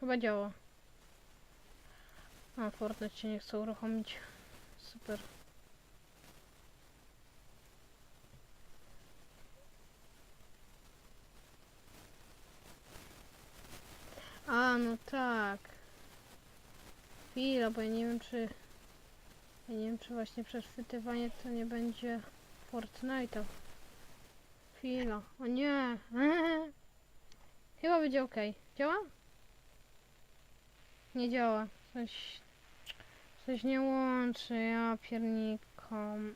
Chyba działa. A, Fortnite się nie chce uruchomić. Super. A, no tak. Chwila, bo ja nie wiem czy... Ja nie wiem czy właśnie przechwytywanie to nie będzie Fortnite'a. Chwila. O nie! Chyba będzie ok. Działa? Nie działa. Coś... Coś nie łączy. Ja piernikom.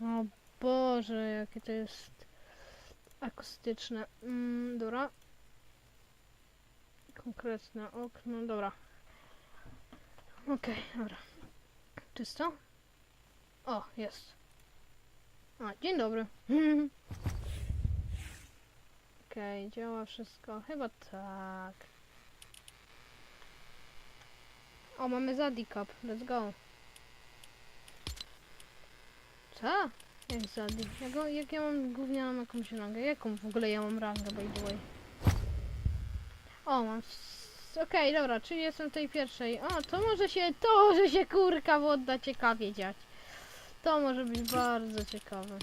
O Boże, jakie to jest akustyczne. Mm, dobra. Konkretne okno, dobra. Okej, dobra. Czysto? O, jest. A, dzień dobry. Okej, działa wszystko. Chyba tak. O, mamy Zadicap. Let's go. Co? Jak? Jak, jak ja mam gównianą jakąś rangę? Jaką w ogóle ja mam rangę, by the way? O, mam... Okej, dobra, czyli jestem tej pierwszej. O, to może się... To może się kurka wodna ciekawie dziać. To może być bardzo ciekawe.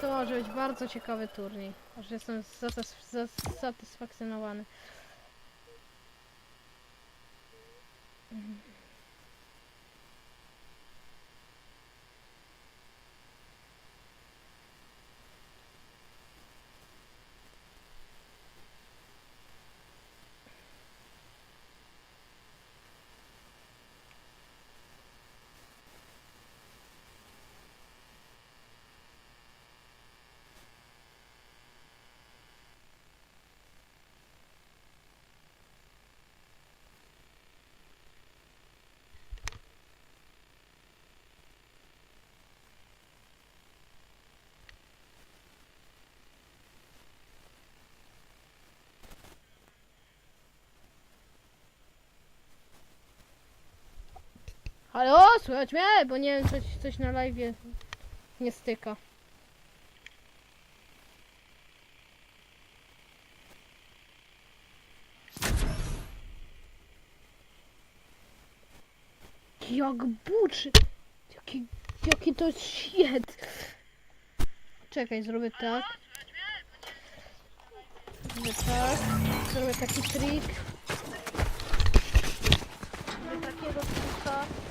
To może być bardzo ciekawy turniej. Aż jestem zatas- zas- Mm-hmm. Halo, słychać mnie? Bo nie wiem, coś, coś na live nie styka. Jak buczy! Jaki, jaki to shit! Czekaj, zrobię tak. Zrobię tak. Zrobię taki trik. Zrobię takiego trika.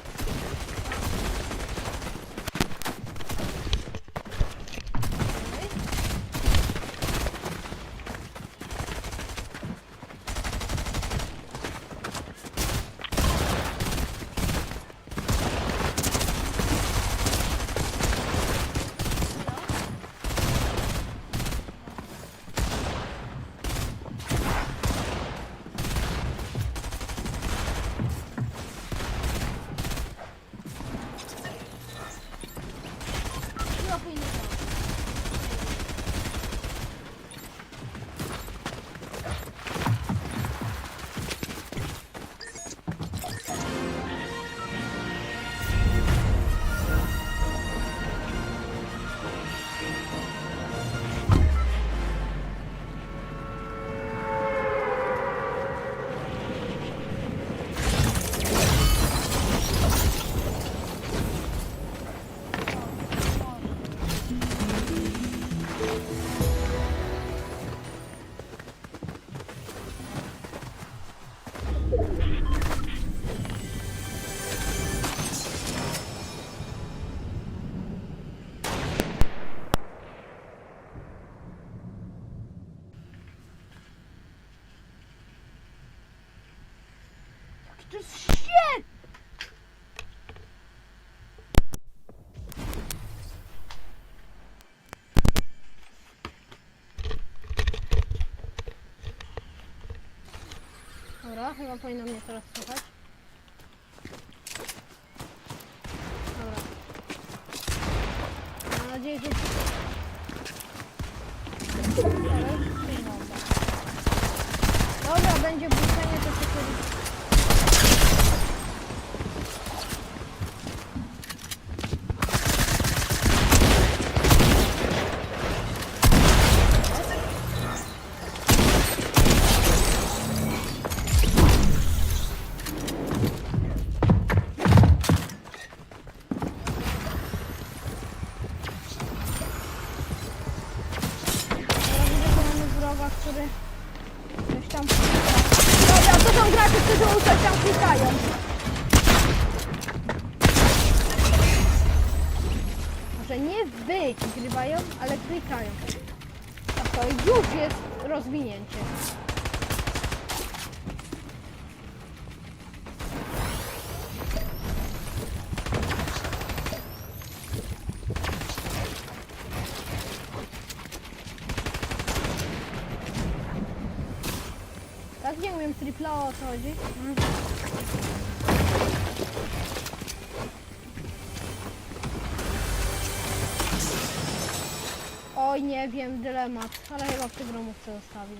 Chyba powinno mnie teraz słuchać. Dobra. Mam nadzieję, że... Dobra, już przyjmą. Dobra, będzie budzenie, to się kiedyś... który coś tam Dobra, to są gracze, którzy coś tam klikają. Może nie wygrywają, ale klikają. A to już jest rozwinięcie. Tak nie umiem tripla o co chodzi. Oj, nie wiem, dylemat, ale chyba w tym romówce zostawił.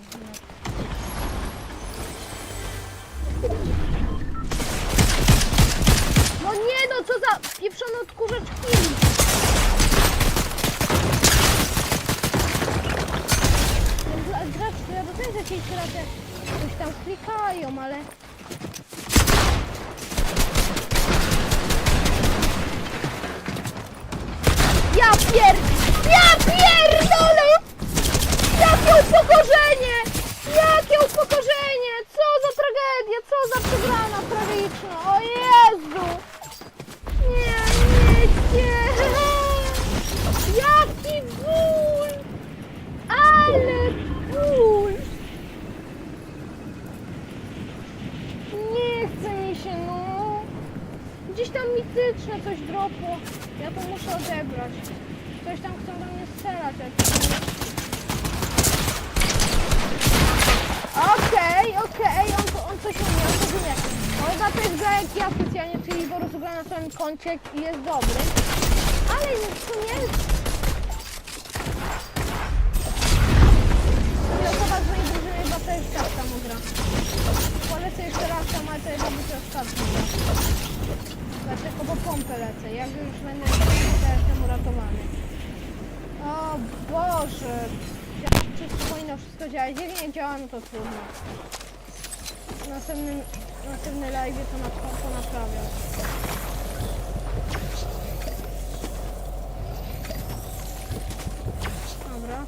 No nie no, co za pieprzony odkurzacz chwili. Gracz, ci gracze coś tam klikają, ale... Ja pier... Ja pierdolę! Jakie upokorzenie! Jakie upokorzenie! Co za tragedia! Co za przegrana tragiczna! O Jezu! Nie, nie, nie! Jaki ból! Ale ból! Nie chce mi się, no! Gdzieś tam mityczne coś dropło. Ja to muszę odebrać. Coś tam chcą do mnie strzelać. Okej, okej, on, on coś umie, on coś umie. Można też gra jak ja specjalnie, czyli prostu gra na swoim koncie i jest dobry. Ale nie jest... I osoba z mojej drużyny chyba też tak samo gra. Polecę jeszcze raz tam, ale to jest być ostatni. Dlaczego po pompę lecę? Jak już będę to jestem uratowany. O Boże! Czy powinno wszystko działać? Jak nie działa, no to trudno. W następnym, następny live to, na, to naprawiam. Dobra.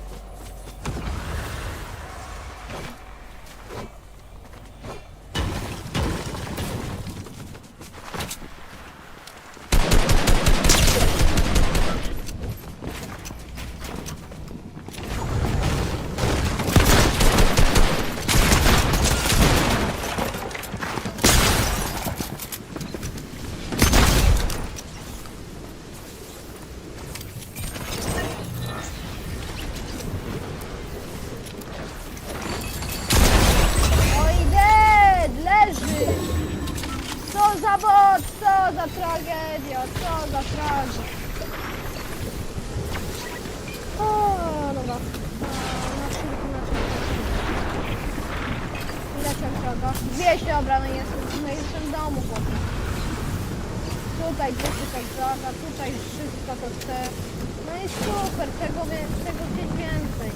Oj, dead! Leży! Co za bot! Co za tragedia! Co za tragedia! O, dobra. A, Na szybko, na szybko. Ile tam trzeba? 200, dobra, no jestem, no jestem w domu, chłopie. Tutaj gdzieś tutaj zaga, tutaj wszystko to chcę. No i super, tego, wie- tego gdzieś więcej.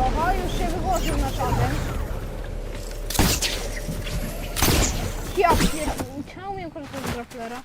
Oho, już się wyłożył na czarnym. jak się... Czemu mnie akurat to trafilara?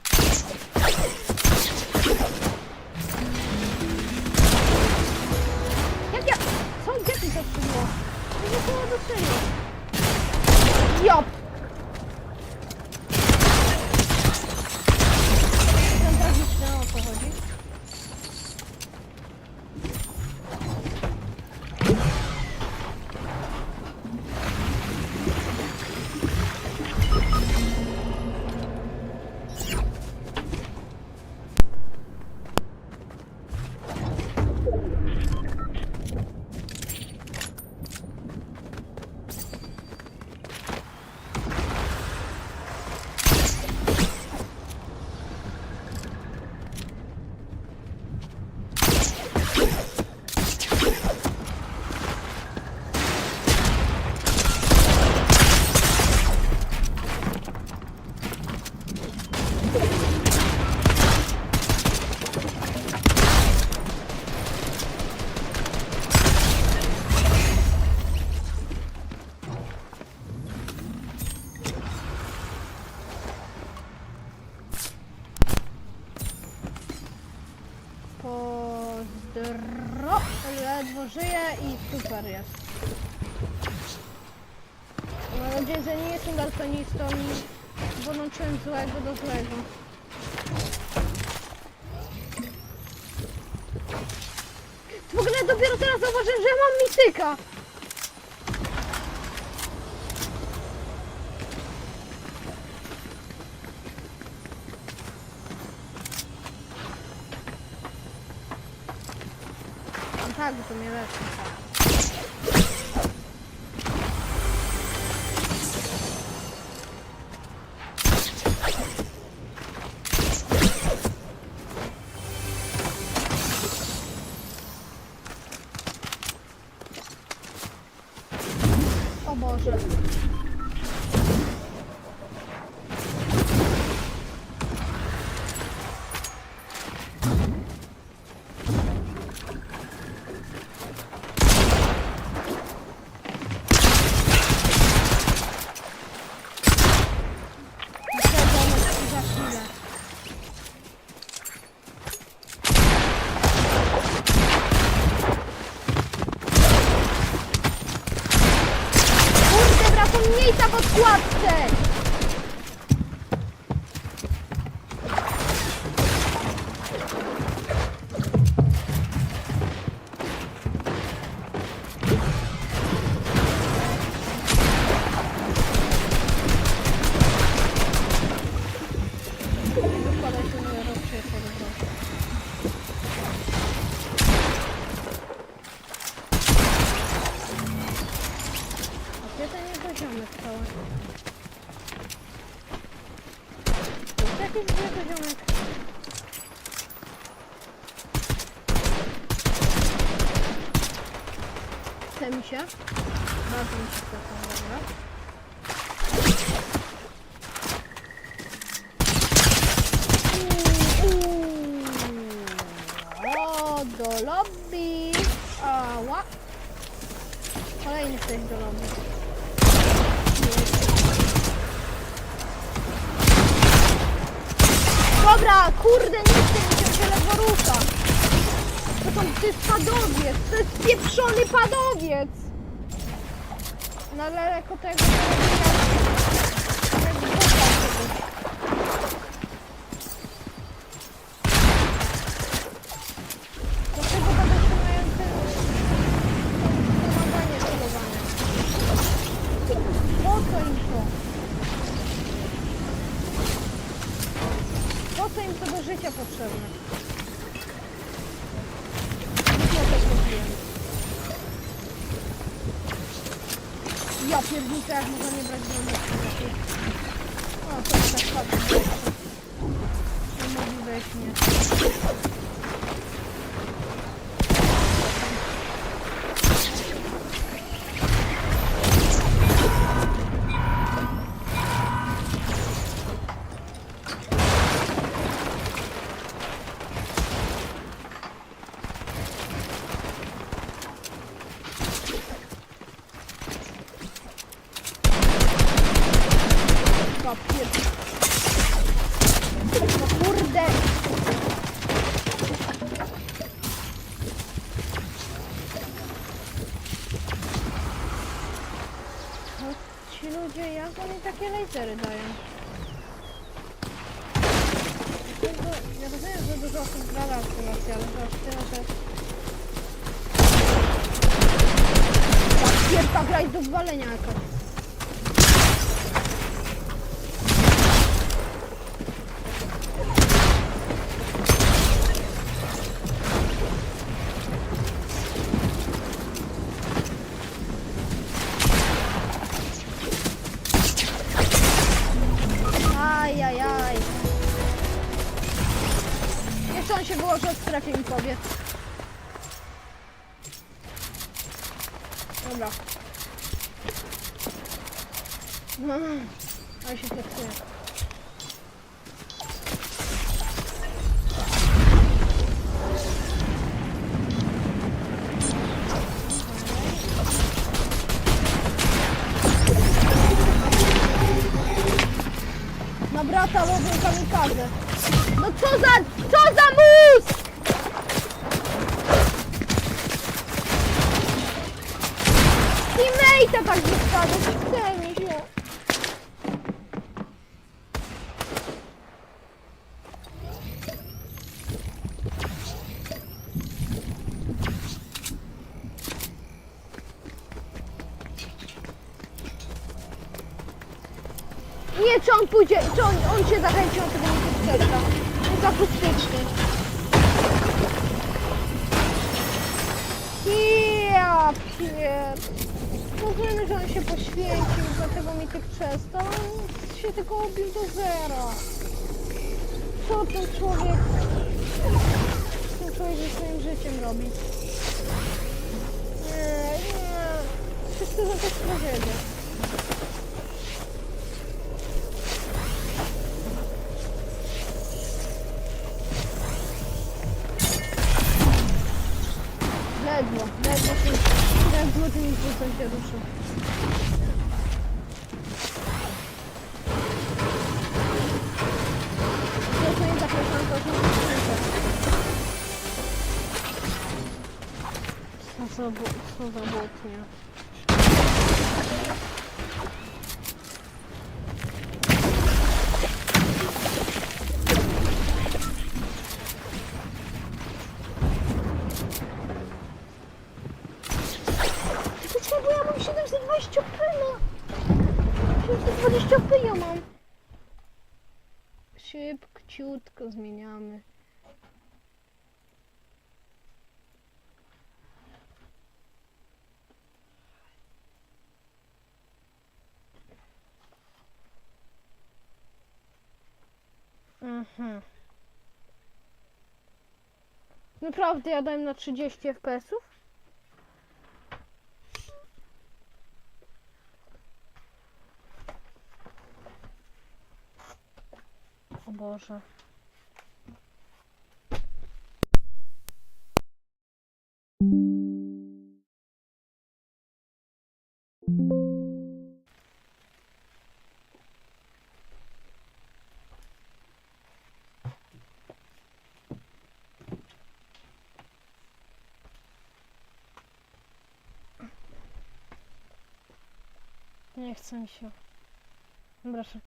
Ledwo żyje i super jest. Mam nadzieję, że nie jestem daltonistą i połączyłem złego do złego. W ogóle dopiero teraz zauważyłem, że ja mam mityka. Tak, bo to mnie leczy. Chce mi się. Bardzo mi się chce, dobra. Do lobby. Ała. Kolejny ktoś do lobby. Dobra, kurde, nie chcę mi się, się ledwo rusza. To, to jest padowiec, to jest pieprzony padowiec. Na daleko tego... to ja- jak boka sobie. Dlaczego będę mają ten pomaganie celowane? Po co im to? Po co im to do życia potrzebne? Nic ja też mówiłem. Ja pierdnicę, jak można ci ludzie, jak oni takie lasery dają? Ja rozumiem, że dużo osób gra na aktywacji, ale to aż tyle, że... Pierwsza gra jest do zwalenia jakaś. Strefy mi powiedz. Dobra. No, ale się flexuje. Na brata łowią kamikazę. No co za, co za mózg! to bardzo wpadać, chce mi się. Nie, czy on pójdzie, czy on, on się zachęci od tego mikroskopka. Jest akustyczny. Ja pier... Rozumiemy, że on się poświęcił, dlatego mi tych przestał. On się tylko obił do zera. Co ten człowiek... Ten człowiek ze swoim życiem robi? Nie, nie. Wszystko to jest tragedia. Ledwo, ledwo się, jak złoty mi coś się ruszył. Zapraszam, zapraszam, zapraszam. Co za błotnia. 720 p no. 720 p ja mam. Szybciutko zmieniamy. Mhm. Naprawdę ja dałem na 30 FPS-ów? Boże. Nie chce mi się. Szybko.